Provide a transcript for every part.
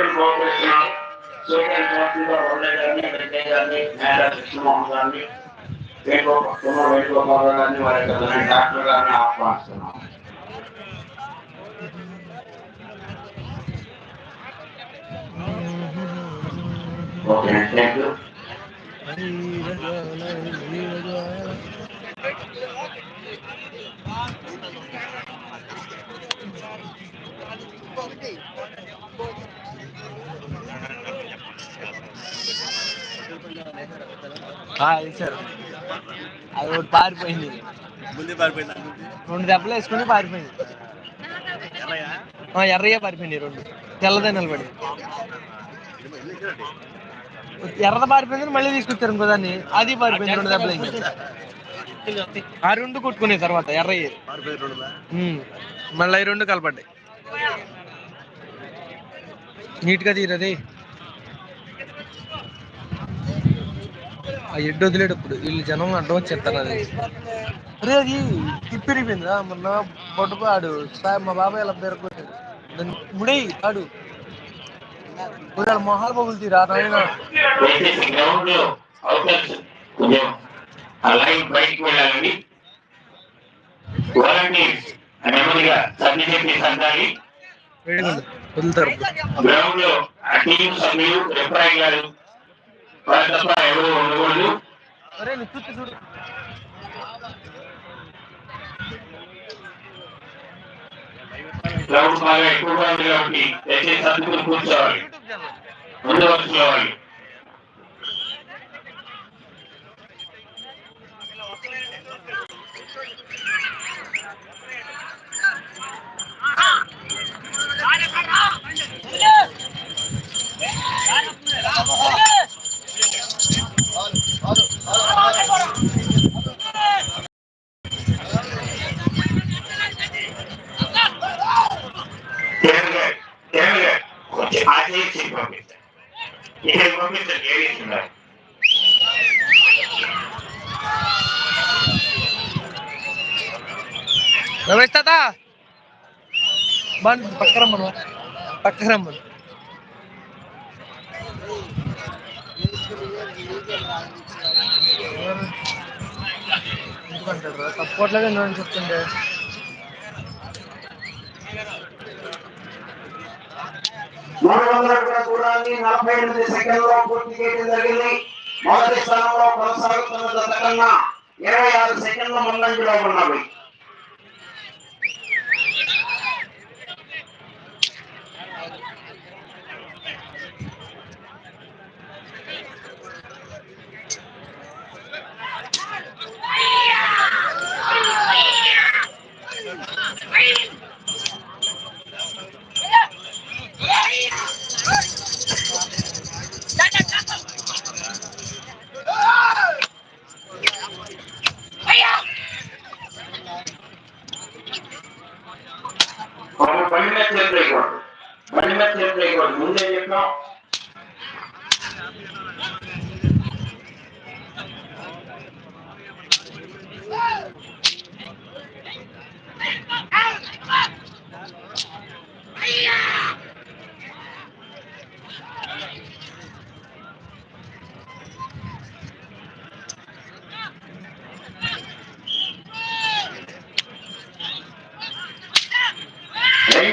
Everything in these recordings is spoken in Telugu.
फिर कांग्रेस ना सोशल पार्टी का बोलने जाने बैठने जाने मेरा कृष्ण मोहन गांधी देखो तुम्हें वही को पावर करने वाले का धन डॉक्टर का ना आप पास सुना ओके थैंक यू ఇచ్చారు అది ఒకటి పారిపోయింది. ముందే పారిపోయింది? రెండు దెబ్బలు వేసుకుని పారిపోయింది. ఆ, ఎర్రయ్య పారిపోయింది రెండు. తెల్లదే నిలబడి. ఎర్రద పారిపోయింది మళ్ళీ తీసుకొచ్చారు ఇంకో దాన్ని. అది పారిపోయింది రెండు దెబ్బలు ఆ రెండు కొట్టుకునే తర్వాత ఎర్రయ్య. మళ్ళీ రెండు కలపడ్డాయి. నీట్గా తీరది ఆ ఎడ్డు వదిలేటప్పుడు వీళ్ళు జనం అడ్డం వచ్చేస్తారు అది. అరే అది తిప్పిరిపోయిందా మొన్న ఆడు సా- మా బాబాయ్ అలా పేరుకోలేదు దాన్ని ముడై ఆడు కొంచెం మొహాలు పగులు తీరా నాయన. లైన్ బయటికి వెళ్ళాలని వాలంటీర్స్ నెమ్మదిగా సర్టిఫికేట్ సర్దాలి వేడిగా ఉంది. వదులుతారు. గ్రౌండ్లో ఆ టీం సభ్యులు రిఫరాయి గారు వారి తప్ప ఎవరు ఉండకూడదు గ్రౌండ్ బాగా ఎక్కువగా ఉంది కాబట్టి దయచేసి కూర్చోవాలి. ముందు వరుసలో వాళ్ళు తిరగ తిరగ కొంచెం ఆచేసి పంపిస్తారు ఇక్కడ పంపించండి ఏరియస్ ఉన్నారు రమేష్ తాత బండి పక్క రమ్మను. పక్క తప్పట్లేదు నేను చెప్తుండే మూడు వందల దూరాన్ని నలభై ఎనిమిది సెకండ్లో పూర్తి చేయడం జరిగింది. మొదటి స్థానంలో కొనసాగుతున్న కన్నా ఇరవై ఆరు సెకండ్ల ముందంజలో ఉన్నవి.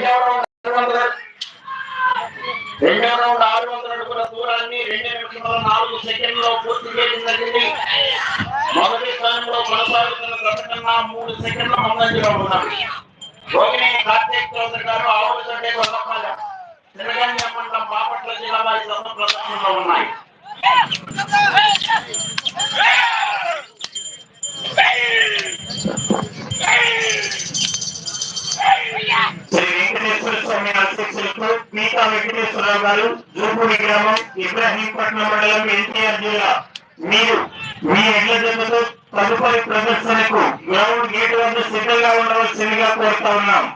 రెండవ రౌండ్ ఆరు వందల రెండవ రౌండ్ ఆరు వందల అడుగుల దూరాన్ని రెండు నిమిషముల నాలుగు సెకండ్లో పూర్తి చేయడం జరిగింది మొదటి స్థానంలో కొనసాగుతున్న ప్రకటన కన్నా మూడు సెకండ్ల ముందంజలో ఉన్నది రోగిని కార్తీక్ చౌదరి గారు ఆవుల తోటే గొల్లపాల తిరగంజ మండలం బాపట్ల జిల్లా వారి సొంత ప్రదర్శనలో ఉన్నాయి Hey! శ్రీ వెంకటేశ్వర స్వామి అధ్యక్షులకు పీతా వెంకటేశ్వరరావు గారు జూపూడి గ్రామం ఇబ్రాహీంపట్నం మండలం ఎన్టీఆర్ జిల్లా. మీరు మీ ఎడ్ల తదుపరి ప్రదర్శనకు గ్రౌండ్ గేట్ వద్ద సిద్ధంగా ఉండవలసిందిగా కోరుతా ఉన్నాం.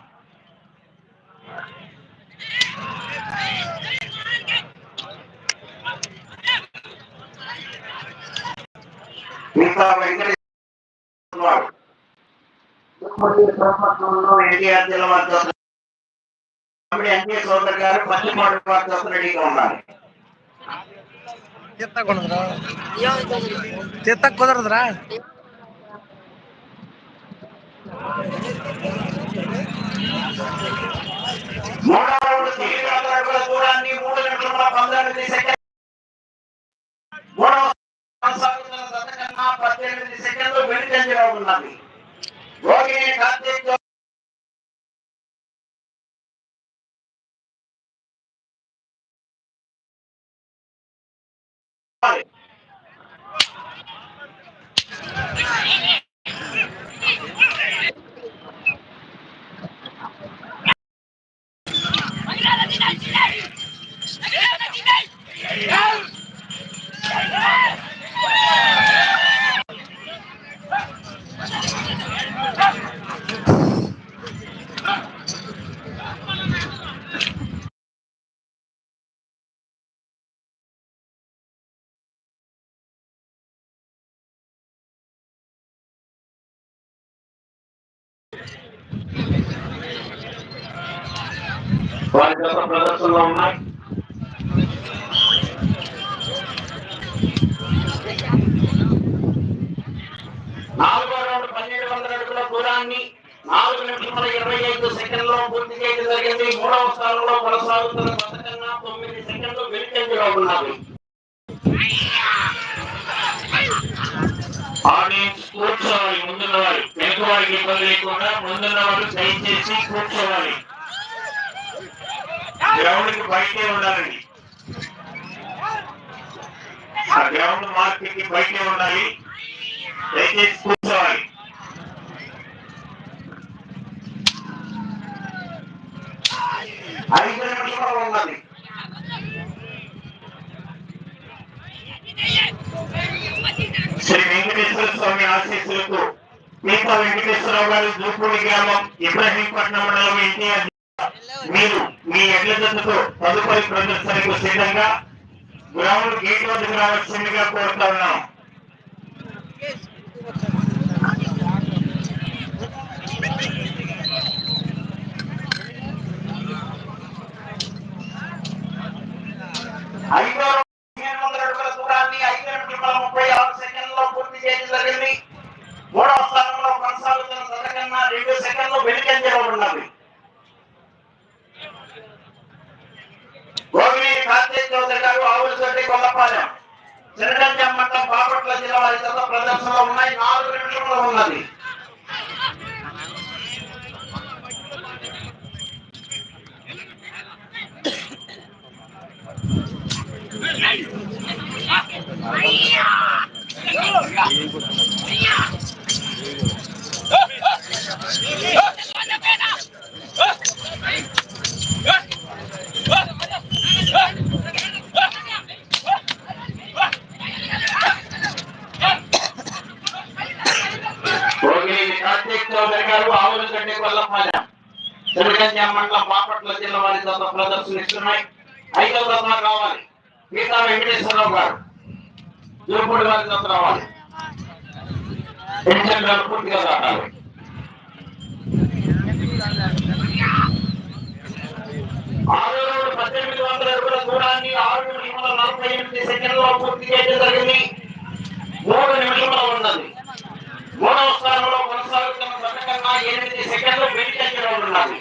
వెంకటేశ్వర ఎన్టీఆర్ జిల్లా ఎన్టీ గారు రెడీగా ఉన్నారు చెత్త కుదరదురా మూడవ సెకండ్ పద్దెనిమిది సెకండ్లు వెనుకంజలో ఉన్నది రోగిణి కార్తీక్ వారి జత ప్రదర్శనలో ఉన్నాయి. నాలుగో రౌండ్ పన్నెండు వందల అడుగుల దూరాన్ని నాలుగు నిమిషముల ఇరవై ఐదు సెకండ్లో పూర్తి చేయడం జరిగింది. మూడవ స్థానంలో కొనసాగుతున్న జత కన్నా తొమ్మిది సెకండ్లు వెనుకంజలో ఉన్నారు ఆడియన్స్ కూర్చోవాలి ముందున్న వారు వెనుక వారికి ఇబ్బంది లేకుండా ముందున్న వారు దయచేసి కూర్చోవాలి. గ్రౌండ్ బయటే ఉండాలండి. ఆ గ్రౌండ్ మార్కెట్కి బయటే ఉండాలి. దయచేసి కూర్చోవాలి. ఐదు నిమిషాలు ఉండాలి. శ్రీ వెంకటేశ్వర స్వామి ఆశీస్సులకు పీతా వెంకటేశ్వరరావు గారు దూపూడి గ్రామం ఇబ్రహీంపట్నం మండలం ఎన్టీఆర్ మీరు మీ ఎడ్ల జతతో తదుపరి ప్రదర్శనకు సిద్ధంగా గ్రౌండ్ గేట్ వద్దకు రావాల్సిందిగా కోరుతా ఉన్నాం. ఐదో పదిహేను వందల అడుగుల దూరాన్ని ఐదు నిమిషముల ముప్పై ఆరు సెకండ్లలో పూర్తి చేయడం జరిగింది మూడవ స్థానంలో కొనసాగుతున్న జత కన్నా రెండు సెకండ్లు వెనుకంజలో ఉన్నది గోవిని కార్తీక్ చౌదరి గారు ఆవులతోటి కొల్లపాలెం చిరగంజం మండలం బాపట్ల జిల్లా వారి జత ప్రదర్శనలో ఉన్నాయి నాలుగు నిమిషంలో ఉన్నది గోగినేని కార్తీక్ చౌదరి గారు ఆవులగడ్డి కొల్లపాలెం చిరగంజం మండలం బాపట్ల జిల్లా వారి జత ప్రదర్శనిస్తున్నాయి ఐదవ రత్న కావాలి గీతా వెంకటేశ్వరరావు గారు. దూరపడి వారి జత రావాలి. పెన్షన్ పూర్తిగా రావాలి. ఆరు రోజులు పద్దెనిమిది వందల అడుగుల దూరాన్ని ఆరు నిమిషముల నలభై ఎనిమిది సెకండ్లో పూర్తి చేయడం జరిగింది. మూడు నిమిషంలో ఉన్నది మూడవ స్థానంలో కొనసాగుతున్న జత కన్నా ఎనిమిది సెకండ్లు వెనుకంజలో ఉన్నది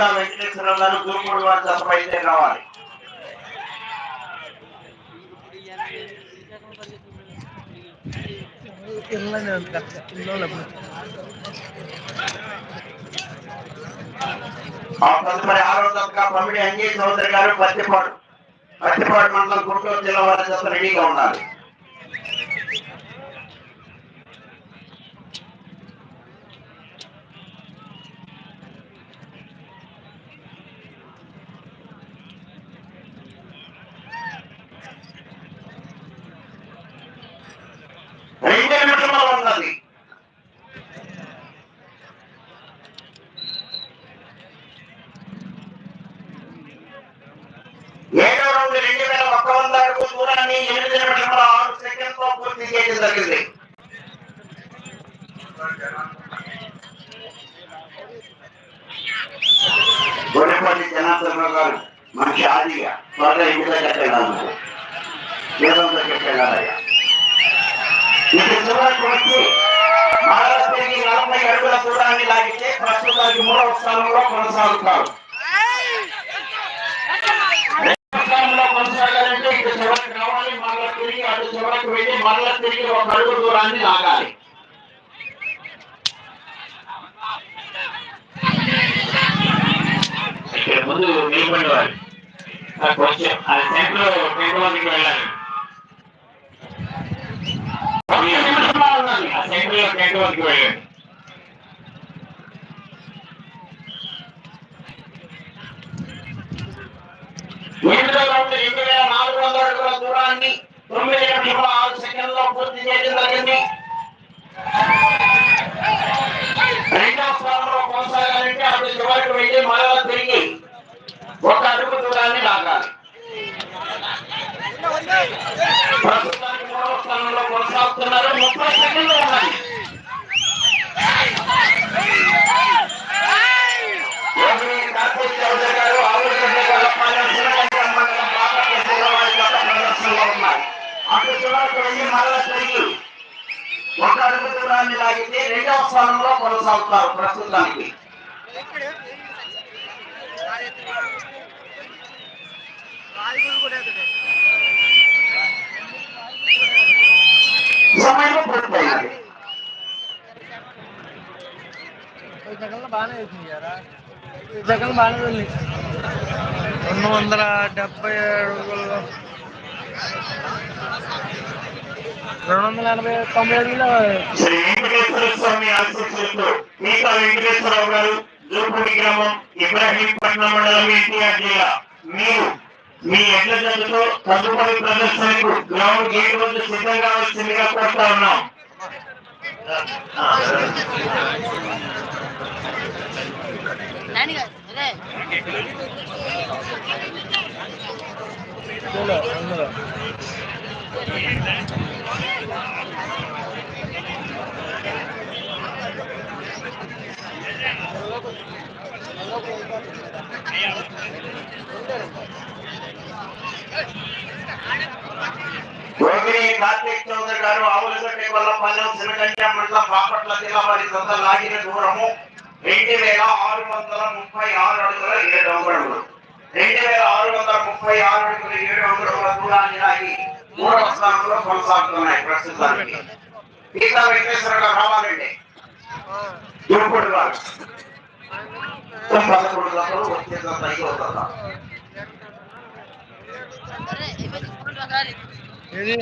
మిగతా వెంకటేశ్వరరావు గారు దూకుడు వారి జత అయితే రావాలి తదుపరి ఆరో పమిడి చౌదరి గారు పత్తిపాడు. పత్తిపాడు మండలం గుంటూరు జిల్లా వారి రెడీగా ఉండాలి రెండు నిమిషంలో ఉన్నది దూరాన్ని ఎనిమిది నిమిషముల ఆరు సెకండ్లో పూర్తి చేయడం జరిగింది గొడవపల్లి జనార్దన్ గారు మంచి ఆదిగా త్వరగా ఇంటి దగ్గర వెళ్ళాలి ఏదో దగ్గరికి వెళ్ళాలయ్యా ఇది చివరకు వచ్చి మహారాష్ట్రకి నలభై అడుగుల దూరాన్ని లాగితే ప్రస్తుతానికి మూడవ స్థానంలో కొనసాగుతారు రెండవ స్థానంలో కొనసాగాలంటే ఇటు చివరికి రావాలి మరలా తిరిగి అటు చివరికి వెళ్ళి మరలా తిరిగి ఒక అడుగు దూరాన్ని లాగాలి. ఇక్కడ ముందు నిలబడి వారు కొంచెం ఆ సెంటర్ సెంటర్ వరకు వెళ్ళాలి. ఆ సెంటర్ సెంటర్ వరకు వెళ్ళండి. రెండు వేల నాలుగు వందల అడుగుల దూరాన్ని తొమ్మిది నిమిషముల ఆరు సెకండ్లో పూర్తి చేయడం జరిగింది రెండవ స్థానంలో కొనసాగాలంటే అటు చివరికి వెళ్ళి మరలా తిరిగి ఒక అడుగు దూరాన్ని లాగాలి ప్రస్తుతానికి మూడవ స్థానంలో కొనసాగుతున్నారు ముప్పై సెకండ్లు ఉన్నాయి యోగిని కార్తీక్ చౌదరి గారు ఆవులగడ్డ గొల్లపాలెం శ్రీరంగం మండలం బాపట్ల జిల్లా వారి గత ప్రదర్శనలో ఉన్నాయి అటు చివరికి వెళ్ళి మరలా తిరిగి ఒక అడుగు దూరాన్ని లాగితే రెండవ స్థానంలో కొనసాగుతారు ప్రస్తుతానికి. సమయం పూర్తయింది. సెకండ్లు బాగానే వెళ్ళి రెండు వందల డెబ్బై అడుగులు రెండు వందల ఎనభై తొంభై అడుగులు శ్రీ వెంకటేశ్వర స్వామి ఆశీస్సులతో మీతా వెంకటేశ్వరరావు గారు జూపూడి గ్రామం ఇబ్రాహీంపట్నం మండలం ఎన్టీఆర్ జిల్లా మీరు మీ ఎడ్ల జతతో తదుపరి ప్రదర్శనకు గ్రౌండ్ గేట్ వద్ద సిద్ధంగా వచ్చిందిగా కోరుతా ఉన్నాం అందులో చౌదరి గారు ఆవులగడ్డ వల్లపాలెం సినగంజ మండలం బాపట్ల జిల్లా వారి సొంత లాగిన దూరము రెండు వేల ఆరు వందల ముప్పై ఆరు అడుగుల ఏడు అంగుళములు రెండు వేల ఆరు వందల ముప్పై ఆరు అడుగుల ఏడు అంగుళముల దూరాన్ని లాగి మూడవ స్థానంలో కొనసాగుతున్నాయి ప్రస్తుతానికి. గీతా వెంకటేశ్వర గారు రావాలండి. ఇప్పుడు పదకొండు ఏది?